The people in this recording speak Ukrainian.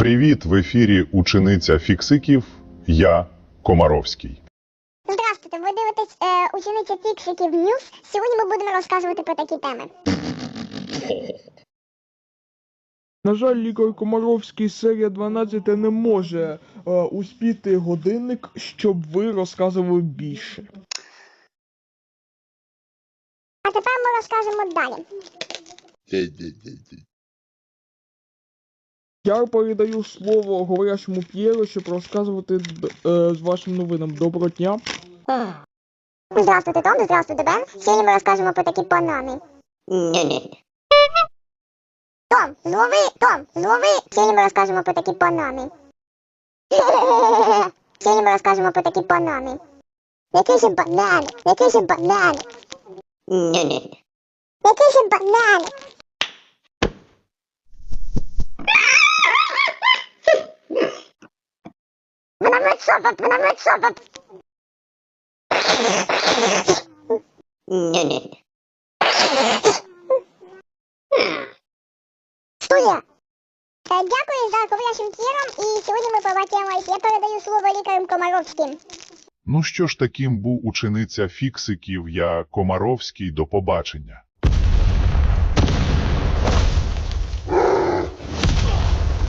Привіт, в ефірі учениця фіксиків. Я Комаровський. Здравствуйте, ви дивитесь е, учениця Фіксиків Ньюс. Сьогодні ми будемо розказувати про такі теми. На жаль, лікар Комаровський серія 12 не може е, успіти годинник, щоб ви розказували більше. А тепер ми розкажемо далі. Я передаю слово говорящому П'єру, щоб розказувати е, з вашим новинам. Доброго дня. Здравствуйте, Том, здравствуйте, Бен. Сьогодні ми розкажемо про такі банани. Том, злови, Том, злови. Сьогодні ми розкажемо про такі банани. Сьогодні ми розкажемо про такі банани. Який же банан? Який же банан? Який же банан? Мецопа. Студія. Дякую за говорящим тіром, і сьогодні ми побачимось. Я передаю слово лікарям Комаровським. Ну що ж таким був учениця фіксиків, я Комаровський. До побачення.